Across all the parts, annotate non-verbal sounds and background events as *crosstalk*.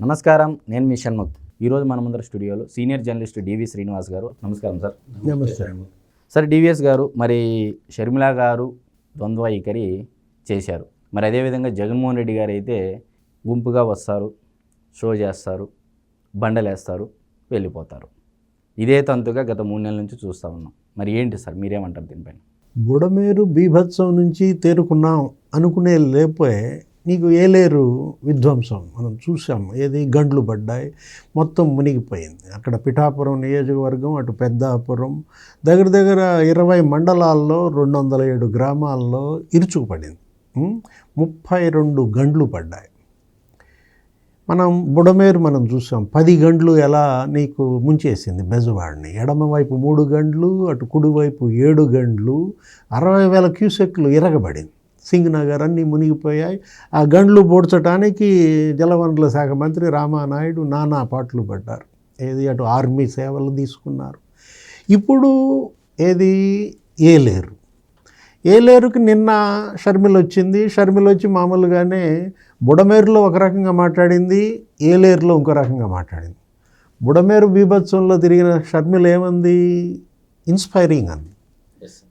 నమస్కారం నేను మీ షణ్ముఖ్. ఈరోజు మన ముందర స్టూడియోలో సీనియర్ జర్నలిస్ట్ డివి శ్రీనివాస్ గారు. నమస్కారం సార్. నమస్తే సార్ డివిఎస్ గారు మరి షర్మిల గారు ద్వంద్వ వైఖరి చేశారు. మరి అదేవిధంగా జగన్మోహన్ రెడ్డి గారు అయితే గుంపుగా వస్తారు షో చేస్తారు బండలేస్తారు వెళ్ళిపోతారు. ఇదే తంతుగా గత మూడు నెలల నుంచి చూస్తూ ఉన్నాం. మరి ఏంటి సార్ మీరేమంటారు దీనిపైన? బుడమేరు బీభత్సం నుంచి తేరుకున్నాం అనుకునే లేపే నీకు ఏలేరు విధ్వంసం. మనం చూసాం ఏది? గండ్లు పడ్డాయి. మొత్తం మునిగిపోయింది. అక్కడ పిఠాపురం నియోజకవర్గం అటు పెద్దాపురం దగ్గర దగ్గర ఇరవై మండలాల్లో రెండు వందల ఏడు గ్రామాల్లో ఇరుచుకుపడింది ముప్పై రెండు గండ్లు పడ్డాయి. మనం బుడమేరు మనం చూసాం పది గంటలు ఎలా నీకు ముంచేసింది బెజవాడిని? ఎడమవైపు మూడు గంటలు అటు కుడివైపు ఏడు గంటలు అరవై వేల క్యూసెక్లు ఇరగబడింది. సింగ్ నగర్ అన్నీ మునిగిపోయాయి. ఆ గండ్లు పోడ్చడానికి జలవనరుల శాఖ మంత్రి రామానాయుడు నానా పాటలు పడ్డారు. ఏది అటు ఆర్మీ సేవలు తీసుకున్నారు. ఇప్పుడు ఏది ఏలేరు. ఏలేరుకి నిన్న షర్మిల వచ్చింది. షర్మిల వచ్చి మామూలుగానే బుడమేరులో ఒక రకంగా మాట్లాడింది. ఏలేరులో ఇంకో రకంగా మాట్లాడింది. బుడమేరు బీభత్సంలో తిరిగిన షర్మిల ఏమంది? ఇన్స్పైరింగ్ అంది.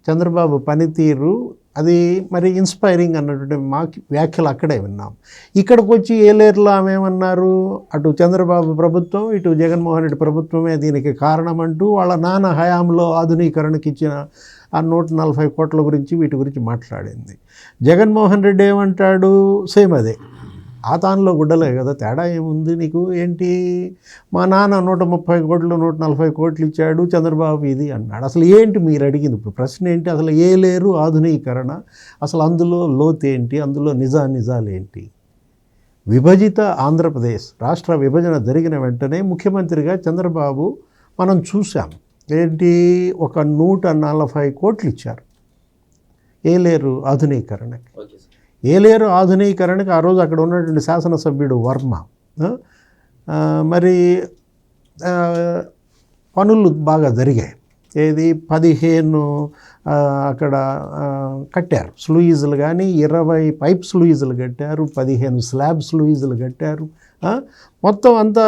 చంద్రబాబు పనితీరు అది మరి ఇన్స్పైరింగ్ అన్నటువంటి మా వ్యాఖ్యలు అక్కడే విన్నాం. ఇక్కడికి వచ్చి ఏలేరులో ఆమె ఏమన్నారు? అటు చంద్రబాబు ప్రభుత్వం ఇటు జగన్మోహన్ రెడ్డి ప్రభుత్వమే దీనికి కారణం అంటూ వాళ్ళ నాన్న హయాంలో ఆధునీకరణకి ఇచ్చిన ఆ నూట నలభై కోట్ల గురించి వీటి గురించి మాట్లాడింది. జగన్మోహన్ రెడ్డి ఏమంటాడు? సేమ్ అదే. ఆ తానులో గుడ్డలే కదా తేడా ఏముంది నీకు? ఏంటి? మా నాన్న నూట ముప్పై కోట్లు నూట నలభై కోట్లు ఇచ్చాడు చంద్రబాబు ఇది అన్నాడు. అసలు ఏంటి మీరు అడిగింది? ఇప్పుడు ప్రశ్న ఏంటి? అసలు ఏ లేరు? ఆధునీకరణ. అసలు అందులో లోతేంటి అందులో నిజా నిజాలు ఏంటి? విభజిత ఆంధ్రప్రదేశ్ రాష్ట్ర విభజన జరిగిన వెంటనే ముఖ్యమంత్రిగా చంద్రబాబు మనం చూసాం ఏంటి? ఒక నూట నలభై కోట్లు ఇచ్చారు. ఏ లేరు? ఆధునీకరణకి. ఏలేరు ఆధునీకరణకి ఆ రోజు అక్కడ ఉన్నటువంటి శాసనసభ్యుడు వర్మ మరి పనులు బాగా జరిగాయి. ఏది? పదిహేను అక్కడ కట్టారు. స్లూయిజులు కానీ ఇరవై పైప్ స్లూయిజులు కట్టారు పదిహేను స్లాబ్ స్లూయిజులు కట్టారు మొత్తం అంతా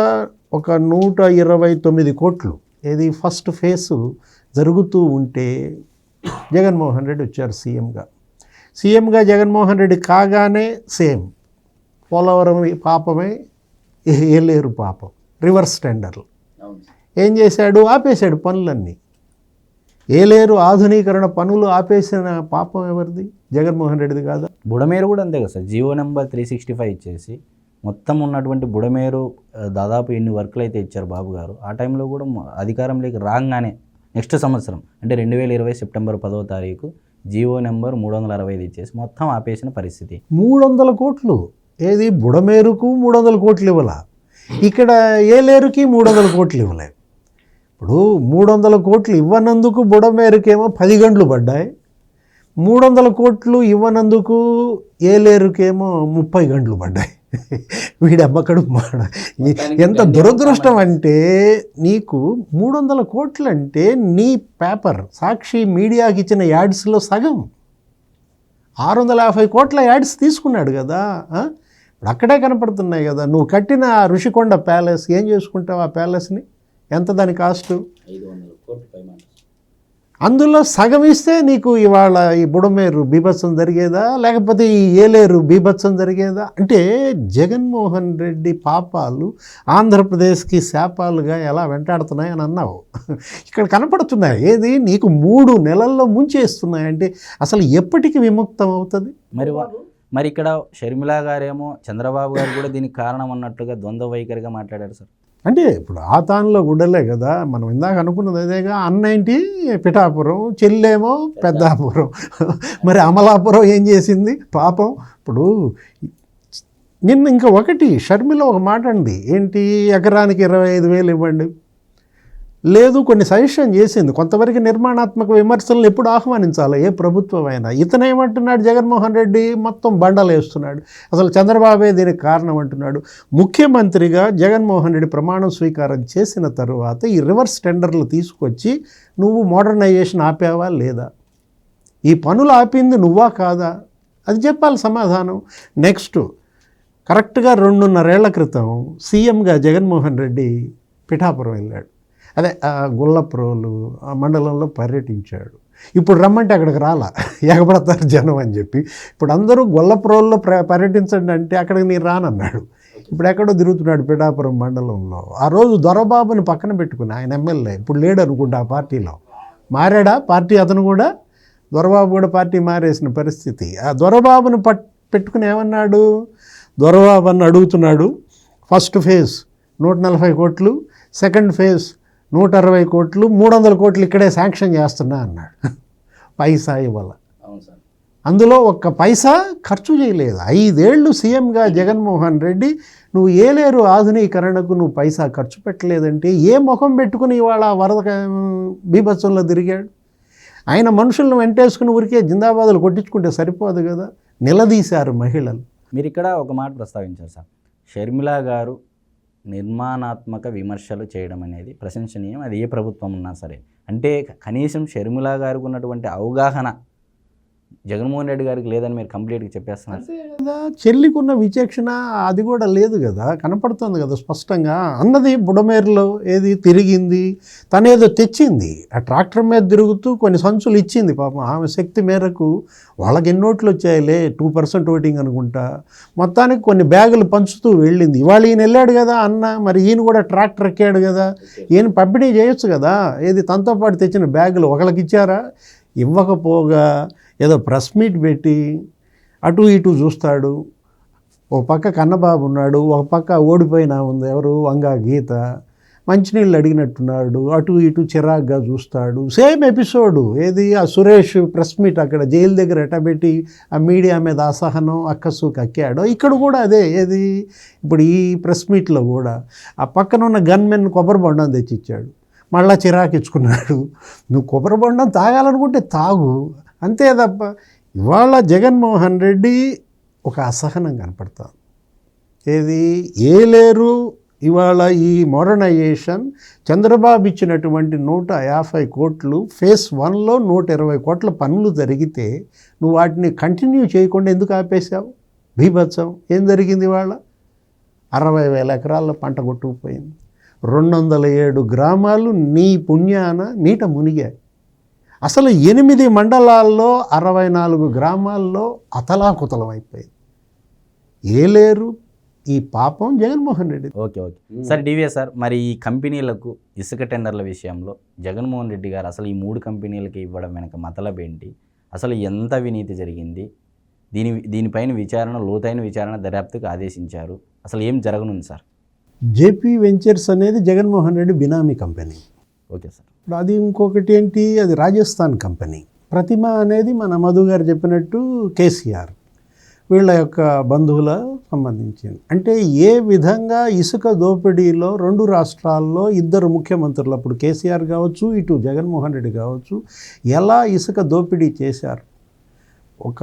ఒక నూట ఇరవై తొమ్మిది కోట్లు. ఏది? ఫస్ట్ ఫేసు జరుగుతూ ఉంటే జగన్మోహన్ రెడ్డి వచ్చారు సీఎంగా. సీఎంగా జగన్మోహన్ రెడ్డి కాగానే సేమ్. పోలవరం పాపమే ఏలేరు పాపం. రివర్స్ టెండర్లు. ఏం చేశాడు? ఆపేశాడు పనులన్నీ. ఏలేరు ఆధునీకరణ పనులు ఆపేసిన పాపం ఎవరిది? జగన్మోహన్ రెడ్డిది కాదా? బుడమేరు కూడా అంతే కదా sir. Jio number three sixty five ఇచ్చేసి మొత్తం ఉన్నటువంటి బుడమేరు దాదాపు ఎన్ని వర్కులు అయితే ఇచ్చారు బాబు గారు ఆ టైంలో కూడా మ- అధికారంలోకి రాగానే నెక్స్ట్ సంవత్సరం అంటే రెండు వేల ఇరవై సెప్టెంబర్ పదవ తారీఖు జియో నెంబర్ మూడు వందల అరవై ఐదు ఇచ్చేసి మొత్తం ఆపేసిన పరిస్థితి. మూడు వందల కోట్లు. ఏది? బుడమేరుకు మూడు వందల కోట్లు ఇవ్వాల? ఇక్కడ ఏలేరుకి మూడు వందల కోట్లు ఇవ్వలేదు. ఇప్పుడు మూడు వందల కోట్లు ఇవ్వనందుకు బుడమేరుకేమో పది గంటలు పడ్డాయి. మూడు వందల కోట్లు ఇవ్వనందుకు ఏలేరుకేమో ముప్పై గంటలు పడ్డాయి. వీడమ్మకడు మాడ. ఎంత దురదృష్టం అంటే నీకు మూడు వందల కోట్లు అంటే నీ పేపర్ సాక్షి మీడియాకి ఇచ్చిన యాడ్స్లో సగం. ఆరు వందల యాభై కోట్ల యాడ్స్ తీసుకున్నాడు కదా? ఇప్పుడు అక్కడే కనపడుతున్నాయి కదా. నువ్వు కట్టిన ఋషికొండ ప్యాలెస్ ఏం చేసుకుంటావు ఆ ప్యాలెస్ని? ఎంత దాని కాస్ట్? ఐదు వందల కోట్లు అందులో సగం ఇస్తే నీకు ఇవాళ ఈ బుడమేరు బీభత్సం జరిగేదా? లేకపోతే ఈ ఏలేరు బీభత్సం జరిగేదా? అంటే జగన్మోహన్ రెడ్డి పాపాలు ఆంధ్రప్రదేశ్కి శాపాలుగా ఎలా వెంటాడుతున్నాయి అని అన్నావు. ఇక్కడ కనపడుతున్నాయి. ఏది? నీకు మూడు నెలల్లో ముంచేస్తున్నాయి అంటే అసలు ఎప్పటికి విముక్తం అవుతుంది? మరి వా- మరి ఇక్కడ షర్మిలా గారేమో చంద్రబాబు గారు కూడా దీనికి కారణం అన్నట్టుగా ద్వంద్వ వైఖరిగా మాట్లాడారు సార్. అంటే ఇప్పుడు ఆ తానులో గుడ్డలే కదా మనం ఇందాక అనుకున్నది అదేగా అన్న ఏంటి పిఠాపురం చెల్లేమో పెద్దాపురం. మరి అమలాపురం ఏం చేసింది? పాపం ఇప్పుడు నిన్న ఇంకా ఒకటి షర్మిల ఒక మాట అండి ఏంటి ఎకరానికి ఇరవై ఐదు వేలు ఇవ్వండి? లేదు కొన్ని సజెషన్ చేసింది. కొంతవరకు నిర్మాణాత్మక విమర్శలను ఎప్పుడు ఆహ్వానించాలి? ఏ ప్రభుత్వమైనా. ఇతనేమంటున్నాడు ఇతను ఏమంటున్నాడు? జగన్మోహన్ రెడ్డి మొత్తం బండలు వేస్తున్నాడు. అసలు చంద్రబాబే దీనికి కారణం అంటున్నాడు. ముఖ్యమంత్రిగా జగన్మోహన్ రెడ్డి ప్రమాణం స్వీకారం చేసిన తర్వాత ఈ రివర్స్ టెండర్లు తీసుకొచ్చి నువ్వు మోడర్నైజేషన్ ఆపావా లేదా? ఈ పనులు ఆపింది నువ్వా కాదా? అది చెప్పాలి సమాధానం. నెక్స్ట్ కరెక్ట్గా రెండున్నరేళ్ళ క్రితం సీఎంగా జగన్మోహన్ రెడ్డి పిఠాపురం వెళ్ళాడు. అదే గుల్లప్రోలు ఆ మండలంలో పర్యటించాడు. ఇప్పుడు రమ్మంటే అక్కడికి రాలా? *laughs* ఎగబడతారు జనం అని చెప్పి. ఇప్పుడు అందరూ గొల్లప్రోల్లో ప్ర పర్యటించండి అంటే అక్కడికి నేను రానన్నాడు. ఇప్పుడు ఎక్కడో తిరుగుతున్నాడు పిఠాపురం మండలంలో. ఆ రోజు దొరబాబుని పక్కన పెట్టుకుని ఆయన ఎమ్మెల్యే. ఇప్పుడు లేడు అనుకుంటా ఆ పార్టీలో. మారాడా? పార్టీ అతను కూడా? దొరబాబు కూడా పార్టీ మారేసిన పరిస్థితి. ఆ దొరబాబుని పట్ పెట్టుకుని ఏమన్నాడు? దొరబాబు అని అడుగుతున్నాడు. ఫస్ట్ ఫేజ్ నూట నలభై కోట్లు సెకండ్ ఫేజ్ నూట అరవై కోట్లు మూడు వందల కోట్లు ఇక్కడే శాంక్షన్ చేస్తున్నా అన్నాడు. పైసా ఇవ్వాల. అందులో ఒక్క పైసా ఖర్చు చేయలేదు. ఐదేళ్ళు సీఎంగా జగన్మోహన్ రెడ్డి నువ్వు ఏలేరు ఆధునీకరణకు నువ్వు పైసా ఖర్చు పెట్టలేదంటే ఏ ముఖం పెట్టుకుని ఇవాళ వరద బీభత్సంలో తిరిగాడు? ఆయన మనుషులను వెంటేసుకుని ఊరికే జిందాబాదులు కొట్టించుకుంటే సరిపోదు కదా. నిలదీశారు మహిళలు. మీరు ఇక్కడ ఒక మాట ప్రస్తావించారు సార్. షర్మిల గారు నిర్మాణాత్మక విమర్శలు చేయడం అనేది ప్రశంసనీయం. అది ఏ ప్రభుత్వం ఉన్నా సరే. అంటే కనీసం షర్మిలా గారికి ఉన్నటువంటి అవగాహన జగన్మోహన్ రెడ్డి గారికి లేదని మీరు కంప్లీట్గా చెప్పేస్తున్నారు. కదా చెల్లికున్న విచక్షణ అది కూడా లేదు కదా కనపడుతుంది కదా స్పష్టంగా. అన్నది బుడమేరులో ఏది తిరిగింది తనేదో తెచ్చింది. ఆ ట్రాక్టర్ మీద తిరుగుతూ కొన్ని సంచులు ఇచ్చింది పాపం ఆమె శక్తి మేరకు వాళ్ళకి ఎన్ని నోట్లు వచ్చాయిలే టూ పర్సెంట్ ఓటింగ్ అనుకుంటా. మొత్తానికి కొన్ని బ్యాగులు పంచుతూ వెళ్ళింది. ఇవాళ ఈయన వెళ్ళాడు కదా అన్న మరి ఈయన కూడా ట్రాక్టర్ ఎక్కాడు కదా. ఈయన పంపిణీ చేయొచ్చు కదా. ఏది తనతో పాటు తెచ్చిన బ్యాగులు ఒకళ్ళకి ఇచ్చారా? ఇవ్వకపోగా ఏదో ప్రెస్ మీట్ పెట్టి అటు ఇటు చూస్తాడు. ఒక పక్క కన్నబాబు ఉన్నాడు ఒక పక్క ఓడిపోయిన ఉంది ఎవరు? వంగా గీత. మంచినీళ్ళు అడిగినట్టున్నాడు అటు ఇటు చిరాగ్గా చూస్తాడు. సేమ్ ఎపిసోడు ఏది? ఆ సురేష్ ప్రెస్ మీట్ అక్కడ జైలు దగ్గర ఎట్టబెట్టి ఆ మీడియా మీద అసహనం అక్కసు కక్కాడు. ఇక్కడ కూడా అదే ఏది? ఇప్పుడు ఈ ప్రెస్ మీట్లో కూడా ఆ పక్కన ఉన్న గన్మెన్ కొబ్బరి బొండం తెచ్చిచ్చాడు. మళ్ళా చిరాకిచ్చుకున్నాడు నువ్వు కొబ్బరి బొండం తాగాలనుకుంటే తాగు. అంతే తప్ప ఇవాళ జగన్మోహన్ రెడ్డి ఒక అసహనం కనపడతాం. ఏది? ఏలేరు ఇవాళ ఈ మోడర్నైజేషన్ చంద్రబాబు ఇచ్చినటువంటి నూట యాభై కోట్లు ఫేస్ వన్లో నూట ఇరవై కోట్ల పనులు జరిగితే నువ్వు వాటిని కంటిన్యూ చేయకుండా ఎందుకు ఆపేశావు? భీభత్సం. ఏం జరిగింది ఇవాళ? అరవై వేల ఎకరాల్లో పంట కొట్టుకుపోయింది. రెండు వందల ఏడు గ్రామాలు నీ పుణ్యాన నీట మునిగాయి. అసలు ఎనిమిది మండలాల్లో అరవై నాలుగు గ్రామాల్లో అతలాకుతలం అయిపోయింది. ఏలేరు ఈ పాపం Jaganmohan Reddy. Okay okay. Sir DVS sir మరి ఈ కంపెనీలకు ఇసుక టెండర్ల విషయంలో జగన్మోహన్ రెడ్డి గారు అసలు ఈ మూడు కంపెనీలకి ఇవ్వడం వెనక మతలబ్ ఏంటి? అసలు ఎంత అవినీతి జరిగింది? దీని దీనిపైన విచారణ లోతైన విచారణ దర్యాప్తుకు ఆదేశించారు. అసలు ఏం జరగనుంది సార్? జేపీ వెంచర్స్ అనేది జగన్మోహన్ రెడ్డి బినామీ కంపెనీ. Okay sir. ఇప్పుడు అది ఇంకొకటి ఏంటి? అది రాజస్థాన్ కంపెనీ. ప్రతిమ అనేది మన మధు గారు చెప్పినట్టు కేసీఆర్. వీళ్ళ యొక్క బంధువుల సంబంధించింది. అంటే ఏ విధంగా ఇసుక దోపిడీలో రెండు రాష్ట్రాల్లో ఇద్దరు ముఖ్యమంత్రులు అప్పుడు కేసీఆర్ కావచ్చు ఇటు జగన్మోహన్ రెడ్డి కావచ్చు ఎలా ఇసుక దోపిడీ చేశారు? ఒక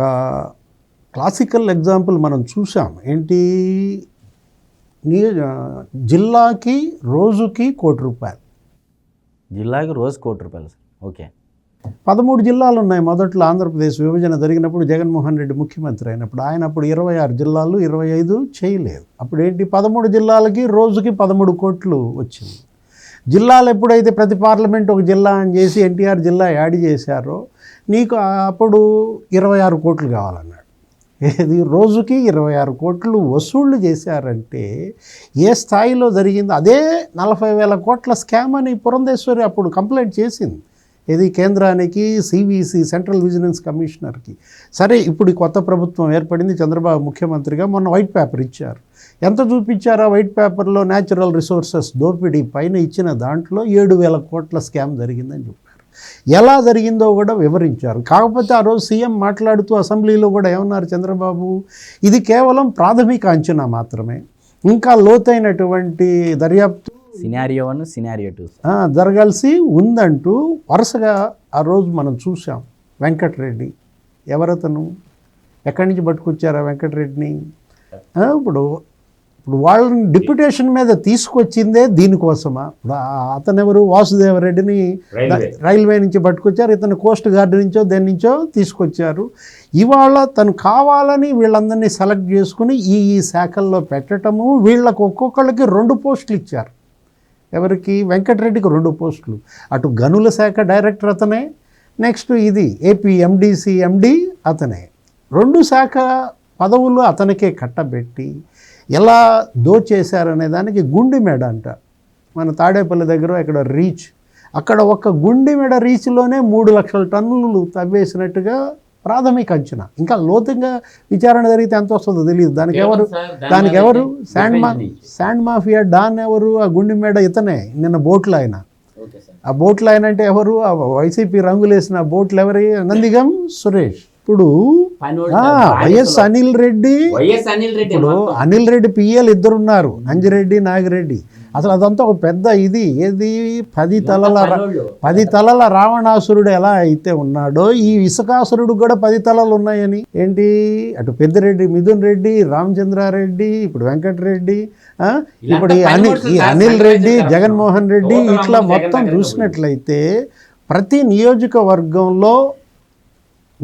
క్లాసికల్ ఎగ్జాంపుల్ మనం చూసాం ఏంటి? జిల్లాకి రోజుకి కోటి రూపాయలు. జిల్లాకి రోజు కోటి రూపాయలు సార్. ఓకే. పదమూడు జిల్లాలు ఉన్నాయి. మొదట్లో ఆంధ్రప్రదేశ్ విభజన జరిగినప్పుడు జగన్మోహన్ రెడ్డి ముఖ్యమంత్రి అయినప్పుడు. ఆయన అప్పుడు ఇరవై ఆరు జిల్లాలు ఇరవై ఐదు చేయలేదు. అప్పుడు ఏంటి పదమూడు జిల్లాలకి రోజుకి పదమూడు కోట్లు వచ్చింది. జిల్లాలు ఎప్పుడైతే ప్రతి పార్లమెంట్ ఒక జిల్లా అని చేసి ఎన్టీఆర్ జిల్లా యాడ్ చేశారో నీకు అప్పుడు ఇరవై ఆరు కోట్లు కావాలన్నాడు. ఇది రోజుకి ఇరవై ఆరు కోట్లు వసూళ్ళు చేశారంటే ఏ స్థాయిలో జరిగిందో అదే నలభై వేల కోట్ల స్కామ్ అని పురంధేశ్వరి అప్పుడు కంప్లైంట్ చేసింది. ఇది కేంద్రానికి సివిసి సెంట్రల్ విజిలెన్స్ కమిషనర్కి. సరే ఇప్పుడు కొత్త ప్రభుత్వం ఏర్పడింది చంద్రబాబు ముఖ్యమంత్రిగా మొన్న వైట్ పేపర్ ఇచ్చారు. ఎంత చూపించారో వైట్ పేపర్లో? న్యాచురల్ రిసోర్సెస్ దోపిడీ పైన ఇచ్చిన దాంట్లో ఏడు వేల కోట్ల స్కామ్ జరిగిందని చెప్పారు ఎలా జరిగిందో కూడా వివరించారు. కాకపోతే ఆ రోజు సీఎం మాట్లాడుతూ అసెంబ్లీలో కూడా ఏమన్నారు చంద్రబాబు? ఇది కేవలం ప్రాథమిక అంచనా మాత్రమే. ఇంకా లోతైనటువంటి దర్యాప్తు సినారియో వన్ సినారియో టూ. జరగాల్సి ఉందంటూ వరుసగా ఆ రోజు మనం చూసాం వెంకటరెడ్డి. ఎవరతను? ఎక్కడి నుంచి పట్టుకొచ్చారా వెంకటరెడ్డిని? ఇప్పుడు ఇప్పుడు వాళ్ళని డిప్యుటేషన్ మీద తీసుకొచ్చిందే దీనికోసమా? ఇప్పుడు ఆ- అతను ఎవరు వాసుదేవరెడ్డిని రైల్వే. రైల్వే నుంచి పట్టుకొచ్చారు. ఇతను కోస్ట్ గార్డ్ నుంచో దేని నుంచో తీసుకొచ్చారు. ఇవాళ తను కావాలని వీళ్ళందరినీ సెలెక్ట్ చేసుకుని ఈ ఈ శాఖల్లో పెట్టటము వీళ్ళకు ఒక్కొక్కళ్ళకి రెండు పోస్టులు ఇచ్చారు. ఎవరికి? వెంకటరెడ్డికి రెండు పోస్టులు. అటు గనుల శాఖ డైరెక్టర్ అతనే నెక్స్ట్ ఇది ఏపీ ఎండిసి ఎండి అతనే. రెండు శాఖ పదవులు అతనికే కట్టబెట్టి ఎలా దోచేశారనే దానికి గుండి మేడ అంట. మన తాడేపల్లి దగ్గర ఇక్కడ రీచ్. అక్కడ ఒక గుండి మెడ రీచ్లోనే మూడు లక్షల టన్నులు తవ్వేసినట్టుగా ప్రాథమిక అంచనా. ఇంకా లోతుగా విచారణ జరిగితే ఎంత వస్తుందో తెలియదు దానికి ఎవరు దానికి ఎవరు? శాండ్ మా శాండ్ మాఫియా డాన్ ఎవరు? ఆ గుండి మేడ ఇతనే నిన్న బోట్లు ఆయన. ఆ బోట్లు ఆయన అంటే ఎవరు? ఆ వైసీపీ రంగులేసిన బోట్లు ఎవరి? నందిగం సురేష్. ఇప్పుడు వైఎస్ అనిల్ రెడ్డి వైఎస్ అనిల్ రెడ్డి ఇప్పుడు అనిల్ రెడ్డి పిఎల్ ఇద్దరు ఉన్నారు అంజిరెడ్డి నాగిరెడ్డి. అసలు అదంతా ఒక పెద్ద ఇది. ఏది? పది తలల పది తలల రావణాసురుడు ఎలా అయితే ఉన్నాడో ఈ ఇసుకాసురుడు కూడా పది తలలు ఉన్నాయని. ఏంటి? అటు పెద్దిరెడ్డి మిథున్ రెడ్డి రామచంద్రారెడ్డి ఇప్పుడు వెంకటరెడ్డి ఇప్పుడు ఈ అనిల్ ఈ అనిల్ రెడ్డి జగన్మోహన్ రెడ్డి ఇట్లా మొత్తం చూసినట్లయితే ప్రతి నియోజకవర్గంలో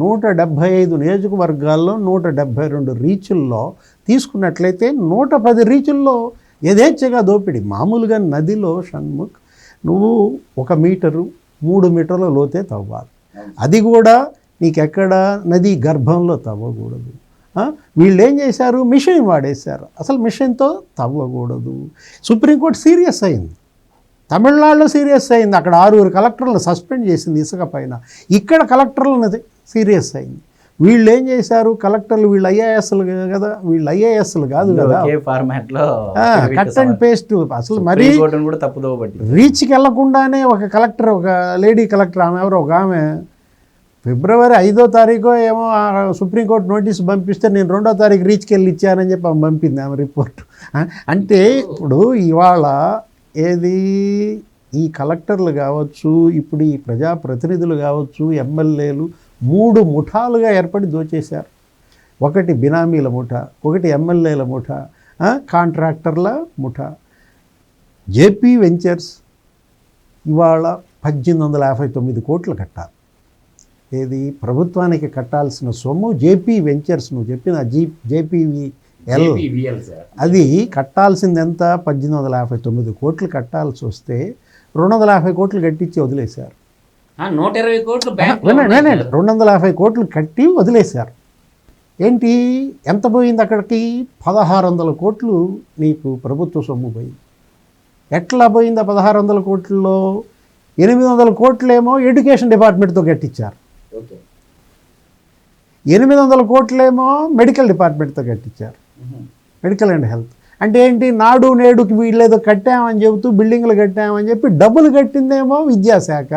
నూట డెబ్భై ఐదు నియోజకవర్గాల్లో నూట డెబ్భై రెండు రీచుల్లో తీసుకున్నట్లయితే నూట పది రీచుల్లో యథేచ్ఛగా దోపిడి. మామూలుగా నదిలో షణ్ముఖ్ నువ్వు ఒక మీటరు మూడు మీటర్ల లోతే తవ్వాలి. అది కూడా నీకెక్కడ నది గర్భంలో తవ్వకూడదు. వీళ్ళు ఏం చేశారు? మిషన్ వాడేశారు. అసలు మిషన్తో తవ్వకూడదు. సుప్రీంకోర్టు సీరియస్ అయింది. తమిళనాడులో సీరియస్ అయింది. అక్కడ ఆరుగురు కలెక్టర్లను సస్పెండ్ చేసింది ఇసుక పైన. ఇక్కడ కలెక్టర్లను సీరియస్ అయింది. వీళ్ళు ఏం చేశారు? కలెక్టర్లు వీళ్ళు ఐఏఎస్లు కదా వీళ్ళు ఐఏఎస్లు కాదు కదా. కట్ అండ్ పేస్ట్ అసలు మరీ రీచ్కి వెళ్ళకుండానే ఒక కలెక్టర్ ఒక లేడీ కలెక్టర్ ఆమె ఎవరు ఒక ఆమె ఫిబ్రవరి ఐదో తారీఖు ఏమో సుప్రీంకోర్టు నోటీస్ పంపిస్తే నేను రెండో తారీఖు రీచ్కి వెళ్ళి ఇచ్చానని చెప్పి ఆమె పంపింది ఆమె రిపోర్ట్. అంటే ఇప్పుడు ఇవాళ ఏది? ఈ కలెక్టర్లు కావచ్చు ఇప్పుడు ఈ ప్రజాప్రతినిధులు కావచ్చు ఎమ్మెల్యేలు మూడు ముఠాలుగా ఏర్పడి దోచేశారు. ఒకటి బినామీల ముఠ ఒకటి ఎమ్మెల్యేల ముఠ కాంట్రాక్టర్ల ముఠ. జేపీ వెంచర్స్ ఇవాళ పద్దెనిమిది వందల యాభై తొమ్మిది కోట్లు కట్టాలి ఏది? ప్రభుత్వానికి కట్టాల్సిన సొమ్ము జేపీ వెంచర్స్ నువ్వు చెప్పిన జీ జేపీవీఎల్. అది కట్టాల్సింది ఎంత పద్దెనిమిది వందల యాభై తొమ్మిది కోట్లు కట్టాల్సి వస్తే రెండు వందల యాభై కోట్లు కట్టించి వదిలేశారు. నూట ఇరవై కోట్లు వినండి రెండు వందల యాభై కోట్లు కట్టి వదిలేశారు. ఏంటి? ఎంత పోయింది అక్కడికి? పదహారు వందల కోట్లు నీకు ప్రభుత్వ సొమ్ము పోయింది. ఎట్లా పోయింది పదహారు వందల కోట్లలో? ఎనిమిది వందల కోట్లేమో ఎడ్యుకేషన్ డిపార్ట్మెంట్తో కట్టించారు. ఎనిమిది వందల కోట్లేమో మెడికల్ డిపార్ట్మెంట్తో కట్టించారు. Medical and health. అంటే ఏంటి? నాడు నేడుకి వీళ్ళేదో కట్టామని చెబుతూ బిల్డింగ్లు కట్టామని చెప్పి డబ్బులు కట్టిందేమో విద్యాశాఖ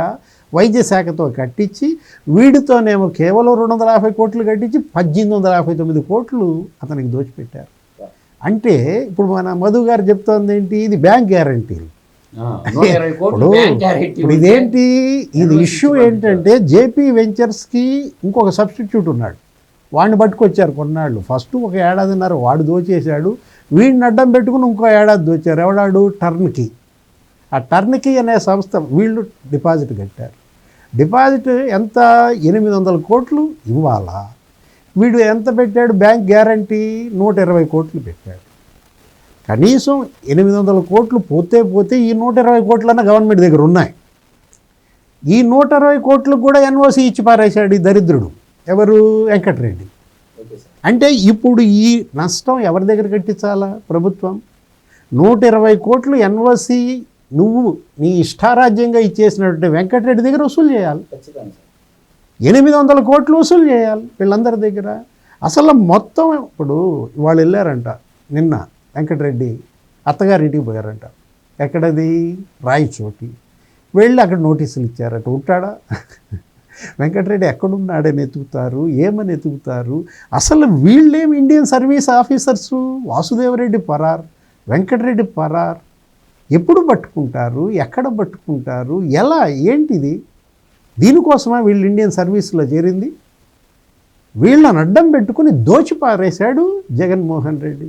వైద్య శాఖతో కట్టించి వీడితోనేమో కేవలం రెండు వందల యాభై కోట్లు కట్టించి పద్దెనిమిది వందల యాభై తొమ్మిది కోట్లు అతనికి దోచిపెట్టారు. అంటే ఇప్పుడు మన మధు గారు చెప్తోంది ఏంటి? ఇది బ్యాంక్ గ్యారంటీలు ఇప్పుడు ఇప్పుడు ఇదేంటి? ఇది ఇష్యూ ఏంటంటే జేపీ వెంచర్స్కి ఇంకొక సబ్స్టిట్యూట్ ఉన్నాడు. వాడిని పట్టుకొచ్చారు కొన్నాళ్ళు. ఫస్ట్ ఒక ఏడాదిన్నర వాడు దోచేశాడు. వీడిని అడ్డం పెట్టుకుని ఇంకో ఏడాది దోచారు. ఎవడాడు? టర్న్కి. ఆ టర్న్కి అనే సంస్థ వీళ్ళు డిపాజిట్ కట్టారు. డిపాజిట్ ఎంత? ఎనిమిది వందల కోట్లు ఇవ్వాలా? వీడు ఎంత పెట్టాడు? బ్యాంక్ గ్యారంటీ నూట ఇరవై కోట్లు పెట్టాడు. కనీసం ఎనిమిది వందల కోట్లు పోతే పోతే ఈ నూట ఇరవై కోట్లన్నా గవర్నమెంట్ దగ్గర ఉన్నాయి. ఈ నూట ఇరవై కోట్లకు కూడా ఎన్ఓసి ఇచ్చి పారేశాడు ఈ దరిద్రుడు. ఎవరు? వెంకటరెడ్డి. అంటే ఇప్పుడు ఈ నష్టం ఎవరి దగ్గర కట్టించాలా ప్రభుత్వం? నూట ఇరవై కోట్లు ఎన్ఓసి నువ్వు నీ ఇష్టారాజ్యంగా ఇచ్చేసినటువంటి వెంకటరెడ్డి దగ్గర వసూలు చేయాలి. ఎనిమిది వందల కోట్లు వసూలు చేయాలి వీళ్ళందరి దగ్గర. అసలు మొత్తం ఇప్పుడు వాళ్ళు వెళ్ళారంట నిన్న వెంకటరెడ్డి అత్తగారింటికి పోయారంట. ఎక్కడది? రాయచోటి. వెళ్ళి అక్కడ నోటీసులు ఇచ్చారట. ఉంటాడా? వెంకటరెడ్డి ఎక్కడున్నాడని ఎతుకుతారు ఏమని ఎతుకుతారు అసలు వీళ్ళేం ఇండియన్ సర్వీస్ ఆఫీసర్సు? వాసుదేవరెడ్డి పరార్ వెంకటరెడ్డి పరార్. ఎప్పుడు పట్టుకుంటారు? ఎక్కడ పట్టుకుంటారు? ఎలా? ఏంటిది? దీనికోసమా వీళ్ళు ఇండియన్ సర్వీస్లో చేరింది? వీళ్ళని అడ్డం పెట్టుకుని దోచిపారేశాడు జగన్మోహన్ రెడ్డి.